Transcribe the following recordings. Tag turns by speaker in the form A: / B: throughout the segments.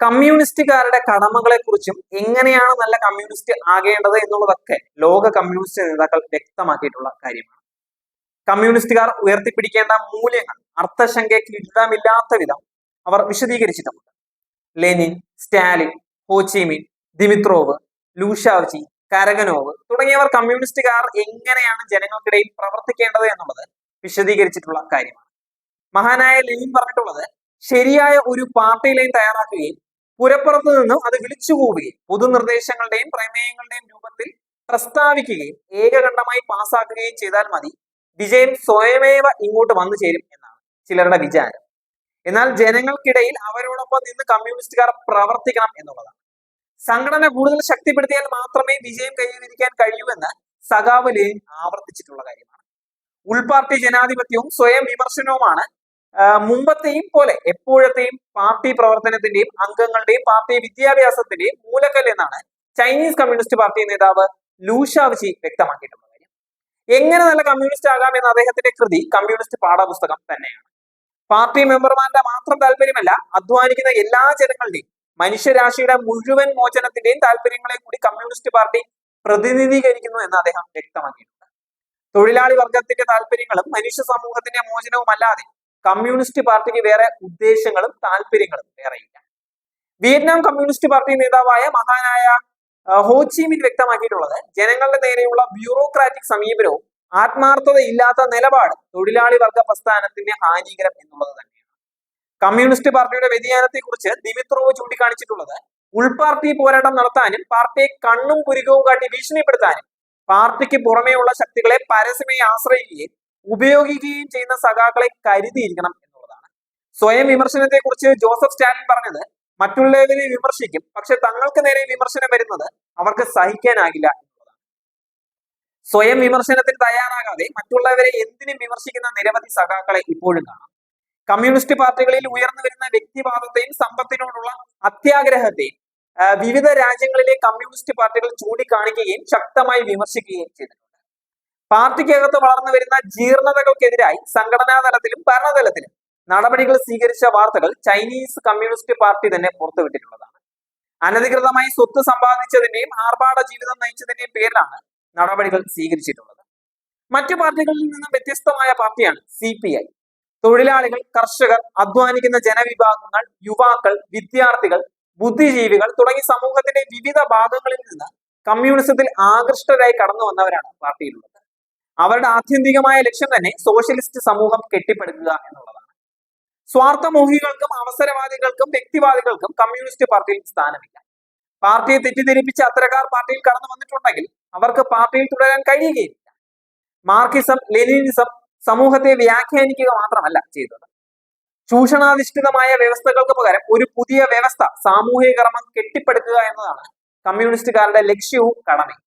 A: കമ്മ്യൂണിസ്റ്റുകാരുടെ കടമകളെ കുറിച്ചും എങ്ങനെയാണ് നല്ല കമ്മ്യൂണിസ്റ്റ് ആകേണ്ടത് എന്നുള്ളതൊക്കെ ലോക കമ്മ്യൂണിസ്റ്റ് നേതാക്കൾ വ്യക്തമാക്കിയിട്ടുള്ള കാര്യമാണ്. കമ്മ്യൂണിസ്റ്റുകാർ ഉയർത്തിപ്പിടിക്കേണ്ട മൂല്യങ്ങൾ അർത്ഥശങ്കയ്ക്ക് വിരുദ്ധമില്ലാത്ത വിധം അവർ വിശദീകരിച്ചിട്ടുണ്ട്. Lenin Stalin Ho Chi Minh Dimitrov Liu Shaoqi കരകനോവ് തുടങ്ങിയവർ കമ്മ്യൂണിസ്റ്റുകാർ എങ്ങനെയാണ് ജനങ്ങൾക്കിടയിൽ പ്രവർത്തിക്കേണ്ടത് എന്നുള്ളത് വിശദീകരിച്ചിട്ടുള്ള കാര്യമാണ്. മഹാനായ ലെനിൻ പറഞ്ഞിട്ടുള്ളത് ശരിയായ ഒരു പാർട്ടി ലൈൻ തയ്യാറാക്കുകയും പുരപ്പുറത്ത് നിന്നും അത് വിളിച്ചു പോവുകയും പൊതുനിർദ്ദേശങ്ങളുടെയും പ്രമേയങ്ങളുടെയും രൂപത്തിൽ പ്രസ്താവിക്കുകയും ഏകകണ്ഠമായി പാസ്സാക്കുകയും ചെയ്താൽ മതി. വിജയം സ്വയമേവ ഇങ്ങോട്ട് വന്നു ചേരും എന്നാണ് ചിലരുടെ വിചാരം. എന്നാൽ ജനങ്ങൾക്കിടയിൽ അവരോടൊപ്പം നിന്ന് കമ്മ്യൂണിസ്റ്റുകാർ പ്രവർത്തിക്കണം എന്നുള്ളതാണ്. സംഘടന കൂടുതൽ ശക്തിപ്പെടുത്തിയാൽ മാത്രമേ വിജയം കൈവരിക്കാൻ കഴിയൂവെന്ന് സഖാവ് ലെനിൻ ആവർത്തിച്ചിട്ടുള്ള കാര്യമാണ്. ഉൾപാർട്ടി ജനാധിപത്യവും സ്വയം വിമർശനവുമാണ് മുമ്പത്തെയും പോലെ എപ്പോഴത്തെയും പാർട്ടി പ്രവർത്തനത്തിന്റെയും അംഗങ്ങളുടെയും പാർട്ടി വിദ്യാഭ്യാസത്തിന്റെയും മൂലക്കല്ല് എന്നാണ് ചൈനീസ് കമ്മ്യൂണിസ്റ്റ് പാർട്ടി നേതാവ് ലൂഷാവ്ജി വ്യക്തമാക്കിയിട്ടുള്ള കാര്യം. എങ്ങനെ നല്ല കമ്മ്യൂണിസ്റ്റ് ആകാം എന്ന അദ്ദേഹത്തിന്റെ കൃതി കമ്മ്യൂണിസ്റ്റ് പാഠപുസ്തകം തന്നെയാണ്. പാർട്ടി മെമ്പർമാരുടെ മാത്രം താല്പര്യമല്ല അധ്വാനിക്കുന്ന എല്ലാ ജനങ്ങളുടെയും മനുഷ്യരാശിയുടെ മുഴുവൻ മോചനത്തിന്റെയും താല്പര്യങ്ങളെ കൂടി കമ്മ്യൂണിസ്റ്റ് പാർട്ടി പ്രതിനിധീകരിക്കുന്നു എന്ന് അദ്ദേഹം വ്യക്തമാക്കിയിട്ടുണ്ട്. തൊഴിലാളി വർഗത്തിന്റെ താല്പര്യങ്ങളും മനുഷ്യ സമൂഹത്തിന്റെ മോചനവും അല്ലാതെ കമ്മ്യൂണിസ്റ്റ് പാർട്ടിക്ക് വേറെ ഉദ്ദേശങ്ങളും താല്പര്യങ്ങളും വേറെയില്ല വിയറ്റ്നാം കമ്മ്യൂണിസ്റ്റ് പാർട്ടി നേതാവായ മഹാനായ ഹോച്ചിമിൻ വ്യക്തമാക്കിയിട്ടുള്ളത് ജനങ്ങളുടെ നേരെയുള്ള ബ്യൂറോക്രാറ്റിക് സമീപനവും ആത്മാർത്ഥതയില്ലാത്ത നിലപാട് തൊഴിലാളി വർഗ പ്രസ്ഥാനത്തിന്റെ ഹാനികരം എന്നുള്ളത് തന്നെയാണ്. കമ്മ്യൂണിസ്റ്റ് പാർട്ടിയുടെ വ്യതിയാനത്തെ കുറിച്ച് ദിമിത്രോവ് ചൂണ്ടിക്കാണിച്ചിട്ടുള്ളത് ഉൾപാർട്ടി പോരാട്ടം നടത്താനും പാർട്ടിയെ കണ്ണും പുരികവും കാട്ടി ഭീഷണിപ്പെടുത്താനും പാർട്ടിക്ക് പുറമേയുള്ള ശക്തികളെ പരസ്യമായി ആശ്രയിക്കുകയും ഉപയോഗിക്കുകയും ചെയ്യുന്ന സഖാക്കളെ കരുതിയിരിക്കണം എന്നുള്ളതാണ്. സ്വയം വിമർശനത്തെ കുറിച്ച് ജോസഫ് സ്റ്റാലിൻ പറഞ്ഞത് മറ്റുള്ളവരെ വിമർശിക്കും പക്ഷെ തങ്ങൾക്ക് നേരെ വിമർശനം വരുന്നത് അവർക്ക് സഹിക്കാനാകില്ല എന്നുള്ളതാണ്. സ്വയം വിമർശനത്തിന് തയ്യാറാകാതെ മറ്റുള്ളവരെ എന്തിനും വിമർശിക്കുന്ന നിരവധി സഖാക്കളെ ഇപ്പോഴും കാണാം. കമ്മ്യൂണിസ്റ്റ് പാർട്ടികളിൽ ഉയർന്നു വരുന്ന വ്യക്തിവാദത്തെയും സമ്പത്തിനോടുള്ള അത്യാഗ്രഹത്തെയും വിവിധ രാജ്യങ്ങളിലെ കമ്മ്യൂണിസ്റ്റ് പാർട്ടികൾ ചൂണ്ടിക്കാണിക്കുകയും ശക്തമായി വിമർശിക്കുകയും ചെയ്തിട്ടുണ്ട്. പാർട്ടിക്കകത്ത് വളർന്നു വരുന്ന ജീർണതകൾക്കെതിരായി സംഘടനാ തലത്തിലും ഭരണതലത്തിലും നടപടികൾ സ്വീകരിച്ച വാർത്തകൾ ചൈനീസ് കമ്മ്യൂണിസ്റ്റ് പാർട്ടി തന്നെ പുറത്തുവിട്ടിട്ടുള്ളതാണ്. അനധികൃതമായി സ്വത്ത് സമ്പാദിച്ചതിന്റെയും ആർഭാട ജീവിതം നയിച്ചതിന്റെയും പേരിലാണ് നടപടികൾ സ്വീകരിച്ചിട്ടുള്ളത്. മറ്റു പാർട്ടികളിൽ നിന്നും വ്യത്യസ്തമായ പാർട്ടിയാണ് സി പി ഐ. തൊഴിലാളികൾ കർഷകർ അധ്വാനിക്കുന്ന ജനവിഭാഗങ്ങൾ യുവാക്കൾ വിദ്യാർത്ഥികൾ ബുദ്ധിജീവികൾ തുടങ്ങി സമൂഹത്തിന്റെ വിവിധ ഭാഗങ്ങളിൽ നിന്ന് കമ്മ്യൂണിസത്തിൽ ആകൃഷ്ടരായി കടന്നു വന്നവരാണ് പാർട്ടിയിലുള്ളത്. അവരുടെ ആത്യന്തികമായ ലക്ഷ്യം തന്നെ സോഷ്യലിസ്റ്റ് സമൂഹം കെട്ടിപ്പടുക്കുക എന്നുള്ളതാണ്. സ്വാർത്ഥമോഹികൾക്കും അവസരവാദികൾക്കും വ്യക്തിവാദികൾക്കും കമ്മ്യൂണിസ്റ്റ് പാർട്ടിയിൽ സ്ഥാനമില്ല. പാർട്ടിയെ തെറ്റിദ്ധരിപ്പിച്ച് അത്തരക്കാർ പാർട്ടിയിൽ കടന്നു വന്നിട്ടുണ്ടെങ്കിൽ അവർക്ക് പാർട്ടിയിൽ തുടരാൻ കഴിയുകയില്ല. മാർക്കിസം ലെനിനിസം സമൂഹത്തെ വ്യാഖ്യാനിക്കുക മാത്രമല്ല ചെയ്തത്. ചൂഷണാധിഷ്ഠിതമായ വ്യവസ്ഥകൾക്ക് പകരം ഒരു പുതിയ വ്യവസ്ഥ സാമൂഹിക കർമ്മം കെട്ടിപ്പടുക്കുക എന്നതാണ് കമ്മ്യൂണിസ്റ്റുകാരുടെ ലക്ഷ്യവും കടമയും.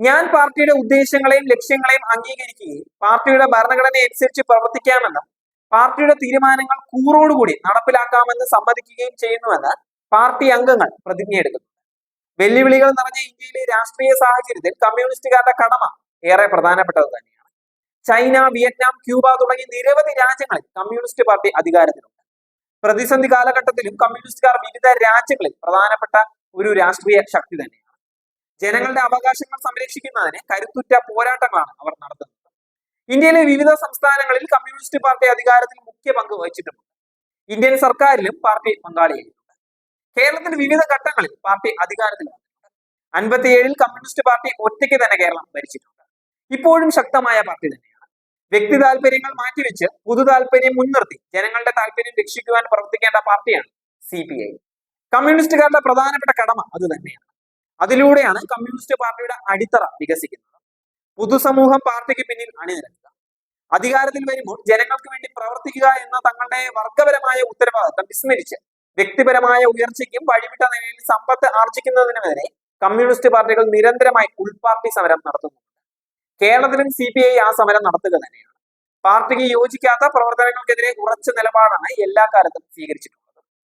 A: ഞാൻ പാർട്ടിയുടെ ഉദ്ദേശങ്ങളെയും ലക്ഷ്യങ്ങളെയും അംഗീകരിക്കുകയും പാർട്ടിയുടെ ഭരണഘടന അനുസരിച്ച് പ്രവർത്തിക്കാമെന്നും പാർട്ടിയുടെ തീരുമാനങ്ങൾ കൂറോടുകൂടി നടപ്പിലാക്കാമെന്ന് സമ്മതിക്കുകയും ചെയ്യുന്നുവെന്ന് പാർട്ടി അംഗങ്ങൾ പ്രതിജ്ഞയെടുക്കുന്നു. വെല്ലുവിളികൾ നിറഞ്ഞ ഇന്ത്യയിലെ രാഷ്ട്രീയ സാഹചര്യത്തിൽ കമ്മ്യൂണിസ്റ്റുകാരുടെ കടമ ഏറെ പ്രധാനപ്പെട്ടത് തന്നെയാണ്. ചൈന വിയറ്റ്നാം ക്യൂബ തുടങ്ങിയ നിരവധി രാജ്യങ്ങളിൽ കമ്മ്യൂണിസ്റ്റ് പാർട്ടി അധികാരത്തിലുണ്ട്. പ്രതിസന്ധി കാലഘട്ടത്തിലും കമ്മ്യൂണിസ്റ്റുകാർ വിവിധ രാജ്യങ്ങളിൽ പ്രധാനപ്പെട്ട ഒരു രാഷ്ട്രീയ ശക്തി തന്നെയാണ്. ജനങ്ങളുടെ അവകാശങ്ങൾ സംരക്ഷിക്കുന്നതിന് കരുത്തുറ്റ പോരാട്ടങ്ങളാണ് അവർ നടത്തുന്നത്. ഇന്ത്യയിലെ വിവിധ സംസ്ഥാനങ്ങളിൽ കമ്മ്യൂണിസ്റ്റ് പാർട്ടി അധികാരത്തിൽ മുഖ്യ പങ്ക് വഹിച്ചിട്ടുണ്ട്. ഇന്ത്യൻ സർക്കാരിലും പാർട്ടി പങ്കാളിയായിട്ടുണ്ട്. കേരളത്തിൽ വിവിധ ഘട്ടങ്ങളിൽ പാർട്ടി അധികാരത്തിൽ വന്നിട്ടുണ്ട്. അൻപത്തിയേഴിൽ കമ്മ്യൂണിസ്റ്റ് പാർട്ടി ഒറ്റയ്ക്ക് തന്നെ കേരളം ഭരിച്ചിട്ടുണ്ട്. ഇപ്പോഴും ശക്തമായ പാർട്ടി തന്നെയാണ്. വ്യക്തി താല്പര്യങ്ങൾ മാറ്റിവെച്ച് പൊതു താല്പര്യം മുൻനിർത്തി ജനങ്ങളുടെ താല്പര്യം രക്ഷിക്കുവാൻ പ്രവർത്തിക്കേണ്ട പാർട്ടിയാണ് സി പി ഐ. കമ്മ്യൂണിസ്റ്റുകാരുടെ പ്രധാനപ്പെട്ട കടമ അത് തന്നെയാണ്. അതിലൂടെയാണ് കമ്മ്യൂണിസ്റ്റ് പാർട്ടിയുടെ അടിത്തറ വികസിക്കുന്നത്. പൊതുസമൂഹം പാർട്ടിക്ക് പിന്നിൽ അണിനിരക്കുക. അധികാരത്തിൽ വരുമ്പോൾ ജനങ്ങൾക്ക് വേണ്ടി പ്രവർത്തിക്കുക എന്ന തങ്ങളുടെ വർഗപരമായ ഉത്തരവാദിത്തം വിസ്മരിച്ച് വ്യക്തിപരമായ ഉയർച്ചയ്ക്കും വഴിവിട്ട നിലയിൽ സമ്പത്ത് ആർജിക്കുന്നതിനുമെതിരെ കമ്മ്യൂണിസ്റ്റ് പാർട്ടികൾ നിരന്തരമായി ഉൾപാർട്ടി സമരം നടത്തുന്നു കേരളത്തിലും സി പി ഐ ആ സമരം നടത്തുക തന്നെയാണ്. പാർട്ടിക്ക് യോജിക്കാത്ത പ്രവർത്തനങ്ങൾക്കെതിരെ ഉറച്ച നിലപാടാണ് എല്ലാ കാലത്തും സ്വീകരിച്ചിട്ടുള്ളത്.